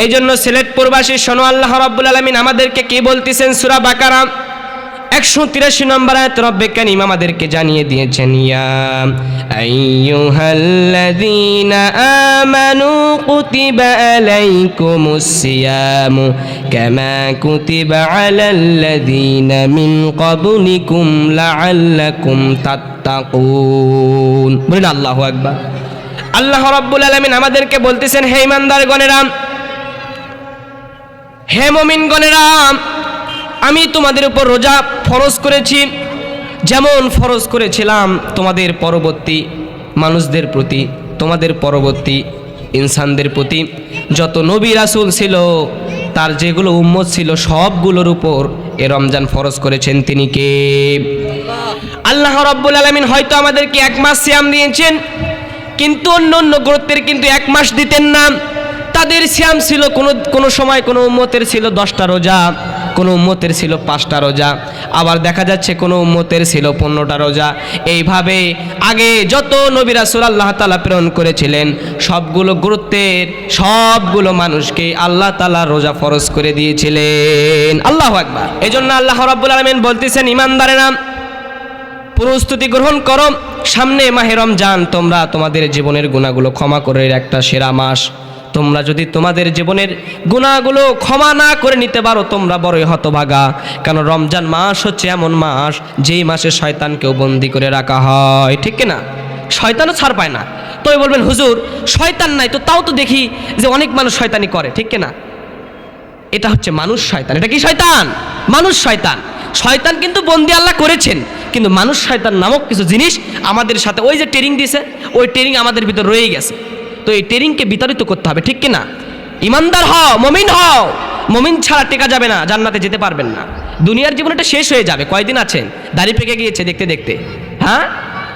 এই জন্য সিলেট প্রবাসী সোনো আল্লাহ রাব্বুল আলামিন আমাদেরকে কি বলতেছেন? সূরা বাকারা, একশো তিরাশি নম্বর আয়াত, রব্বে কানিম আমাদেরকে জানিয়ে দিয়েছেন, ইয়া আইয়ুহাল্লাযীনা আমানু কুতিবা আলাইকুমুস সিয়ামু কামা কুতিবা আলাল্লাযীনা মিন ক্বাবলিকুম লাআল্লাকুম তাত্তাকুন। বলেন আল্লাহু আকবার। আল্লাহ রাব্বুল আলামিন আমাদেরকে বলতেছেন, হে ইমানদারগণেরা হে মমিনগণেরা আমি তোমাদের উপর রোজা ফরজ করেছি, যেমন ফরজ করেছিলাম তোমাদের পরবর্তী মানুষদের প্রতি, তোমাদের পরবর্তী ইনসানদের প্রতি। যত নবী রাসূল ছিল, তার যেগুলো উম্মত ছিল, সবগুলোর উপর এ রমজান ফরজ করেছেন তিনি কে? আল্লাহ রব্বুল আলমিন হয়তো আমাদেরকে এক মাস শ্যাম দিয়েছেন, কিন্তু অন্য অন্য গোত্রের কিন্তু এক মাস দিতেন না। তাদের শ্যাম ছিল কোনো কোনো সময় কোনো উম্মতের ছিল দশটা রোজা, কোনো উম্মতের ছিল পাঁচটা রোজা, আবার দেখা যাচ্ছে কোনো উম্মতের ছিল পনেরোটা রোজা। এইভাবে আগে যত নবী রাসূল আল্লাহ তালা প্রেরণ করেছিলেন, সবগুলো গুরুত্বের, সবগুলো মানুষকে আল্লাহ তালা রোজা ফরজ করে দিয়েছিলেন। আল্লাহ একবার এই জন্য আল্লাহ রাব্বুল আলমিন বলতেছেন, ইমানদারেরা, প্রস্তুতি গ্রহণ করো, সামনে মাহেরম যান তোমরা তোমাদের জীবনের গুণাগুলো ক্ষমা করে একটা সেরা মাস। তোমরা যদি তোমাদের জীবনের গুণাগুলো ক্ষমা না করে নিতে পারো, তোমরা বড়ই হতভাগা। কেন রমজান মাস হচ্ছে এমন মাস, যেই মাসে শয়তানকেও বন্দি করে রাখা হয়। ঠিক না শয়তানও ছাড় পায় না। তবে বলবেন, হুজুর, শয়তান নাই তো তাও তো দেখি যে অনেক মানুষ শয়তানি করে। ঠিক না এটা হচ্ছে মানুষ শয়তান। এটা কি শয়তান? মানুষ শয়তান। শয়তান কিন্তু বন্দি আল্লাহ করেছেন। কিন্তু মানুষ শয়তান নামক কিছু জিনিস আমাদের সাথে, ওই যে ট্রেনিং দিয়েছে ওই ট্রেনিং আমাদের ভিতর রয়ে গেছে। তো এই ট্রেনিংকে বিতাড়িত করতে হবে, ঠিক কিনা? ইমানদার হও, মমিন হও। মমিন ছাড়া টেকা যাবে না, জান্নাতে যেতে পারবেন না। দুনিয়ার জীবনটা শেষ হয়ে যাবে, কয়দিন আছেন? দাড়ি পেকে গিয়েছে দেখতে দেখতে। হ্যাঁ?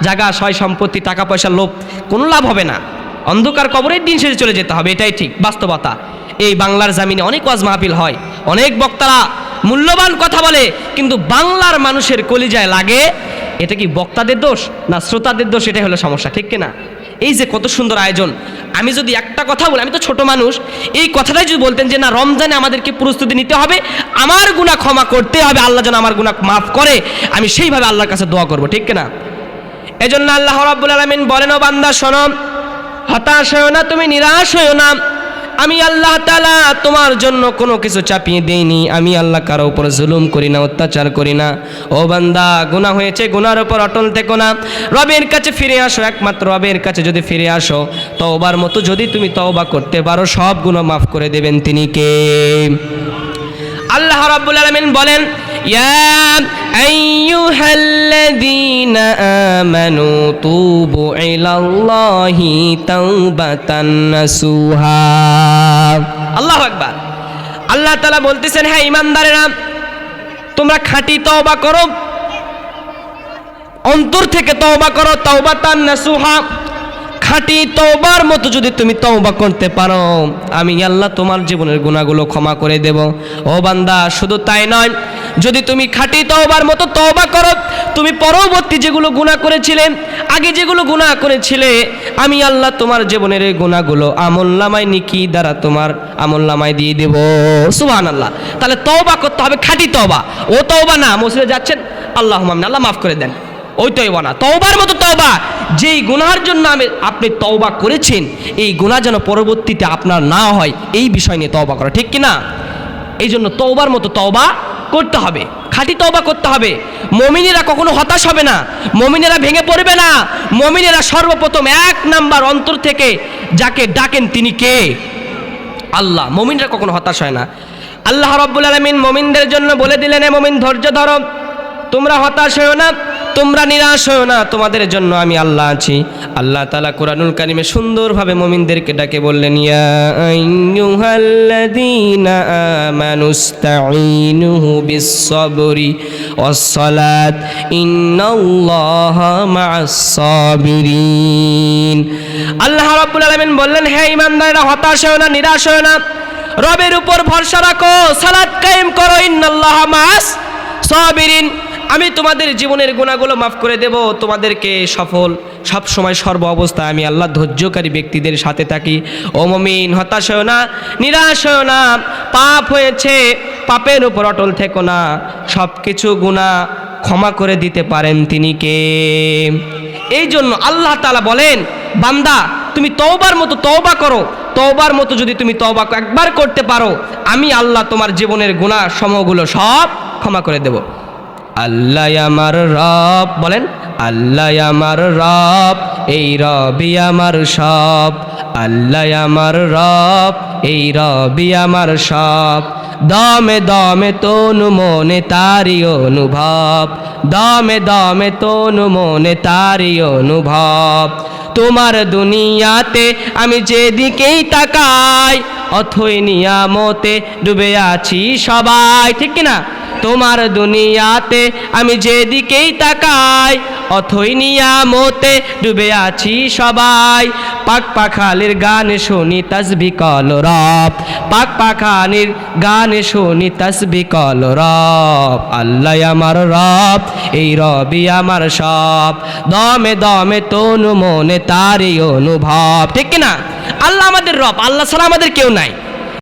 জাগা সয় সম্পত্তি, টাকা পয়সার লোভ, কোনো লাভ হবে না। অন্ধকার কবরের দিন শেষে চলে যেতে হবে, এটাই ঠিক, বাস্তবতা। এই বাংলার জামিনে অনেক ওয়াজ মাহফিল হয়, অনেক বক্তারা মূল্যবান কথা বলে, কিন্তু বাংলার মানুষের কলিজায় লাগে, এটা কি বক্তাদের দোষ না শ্রোতাদের দোষ, এটাই হলো সমস্যা, ঠিক কিনা? এই যে কত সুন্দর আয়োজন। আমি যদি একটা কথা বলি, আমি তো ছোট মানুষ, এই কথাটাই যদি বলতেন যে, না, রমজানে আমাদেরকে প্রস্তুতি নিতে হবে, আমার গুণা ক্ষমা করতে হবে, আল্লাহ যেন আমার গুণা মাফ করে, আমি সেইভাবে আল্লাহর কাছে দোয়া করব। ঠিক কিনা? এজন্য আল্লাহ রাব্বুল আলামিন বলেন, ও বান্দা, শোনো, হতাশ হয়েও না, তুমি নিরাশ হয়েও না। আমি আল্লাহ তালা তোমার জন্য কোনো কিছু চাপিয়ে দেইনি। আমি আল্লাহ কারও উপর জুলুম করি না, অত্যাচার করি না। ও বান্দা গুণা হয়েছে, গুনার উপর অটল থেকো না। রবের কাছে ফিরে আসো, একমাত্র রবের কাছে যদি ফিরে আসো, তওবার মতো যদি তুমি তওবা করতে পারো, সব গুণ মাফ করে দেবেন তিনি কে? আল্লাহ রাব্বুল আলামিন বলেন ইয়া আইয়ুহাল্লাযীনা আমানু তুবু ইলাল্লাহি তাওবাতান নাসুহা আল্লাহু আকবার আল্লাহ তাআলা বলতেছেন হ্যাঁ ইমানদারেরা তোমরা খাঁটি তওবা করো। অন্তর থেকে তওবা করো তাওবাতান নাসুহা। খাঁটি তওবার মতো যদি তুমি তওবা করতে পারো, আমি আল্লাহ তোমার জীবনের গুণাগুলো ক্ষমা করে দেব। ও বান্দা, শুধু তাই নয় যদি তুমি খাঁটি তওবার মতো তওবা করো, তুমি পরবর্তী যেগুলো গুনাহ করেছিলে, আগে যেগুলো গুনাহ করেছিলে, আমি আল্লাহ তোমার জীবনের এই গুণাগুলো আমল নামায় নিকি দ্বারা তোমার আমল নামায় দিয়ে দেব। সুহান আল্লাহ তাহলে তওবা করতে হবে, খাঁটি তওবা। ও তওবা না, মসজিদে যাচ্ছেন আল্লাহ মামিন আল্লাহ মাফ করে দেন। ওই তৈবা না তওবার মতো তওবা। যেই গুনার জন্য আমি, আপনি তওবা করেছেন, এই গুনাহ যেন পরবর্তীতে আপনার না হয়, এই বিষয় নিয়ে তওবা করা, ঠিক কি না এই জন্য তওবার মতো তওবা করতে হবে। খাঁটি তওবা করতে হবে। মমিনেরা কখনো হতাশ হবে না। মমিনেরা ভেঙে পড়বে না। মমিনেরা সর্বপ্রথম এক নাম্বার অন্তর থেকে যাকে ডাকেন তিনি কে? আল্লাহ। মমিনরা কখনো হতাশ হয় না। আল্লাহ রব্বুল আলমিন মমিনদের জন্য বলে দিলেন, এ মমিন, ধৈর্য ধরো। তোমরা হতাশ হয়েও না। তোমরা নিরাশ হয়েও না, তোমাদের জন্য আমি আল্লাহ আছি। আল্লাহ তালা কোরআনুল কারিমে সুন্দরভাবে মমিনদেরকে ডাকে বললেন আল্লাহ রাব্বুল আলামিন বললেন, হে ঈমানদাররা, হতাশ হয়েও না, নিরাশ হয়েও না। রবের উপর ভরসা রাখো, সালাত কায়েম করো, ইন্নাল্লাহা মা'আস সাবিরিন আমি তোমাদের জীবনের গুণাগুলো মাফ করে দেব, তোমাদেরকে সফল, সব সময় সর্ব অবস্থায় আমি আল্লাহ ধৈর্যকারী ব্যক্তিদের সাথে থাকি। ও মমিন, হতাশ হও না, নিরাশ হও না, পাপ হয়েছে, পাপের উপর অটল থেকো না সব কিছু গুণা ক্ষমা করে দিতে পারেন তিনি কে? এই জন্য আল্লাহ তালা বলেন, বান্দা, তুমি তওবার মতো তওবা করো, তওবার মতো যদি তুমি তওবা একবার করতে পারো, আমি আল্লাহ তোমার জীবনের গুণা সমগুলো সব ক্ষমা করে দেব। আল্লাহ আমার রব, বলেন, আল্লাহ আমার রব, এই রবি আমার সব। আল্লাহ আমার রব, এই রবি আমার সব। দমে দমে তনু মনে তারি অনুভব। দমে দমে তনু মনে তারি অনুভব। তোমার দুনিয়াতে আমি যেদিকেই তাকাই, অথই নিয়ামতে ডুবে আছি সবাই, ঠিক কিনা? তোমার দুনিয়াতে আমি যেদিকেই তাকাই, অথই নিয়ামতে ডুবে আছি সবাই। পাক পাখালির গান শুনি তসবি কল রব। পাক পাখানির গান শুনি তসবি কল রব। আল্লাহ আমার রব, এই রবি আমার সব। দমে দমে তনু মনে তারই অনুভব। ঠিক কিনা? আল্লাহ আমাদের রব, আল্লাহ ছাড়া আমাদের কেউ নাই।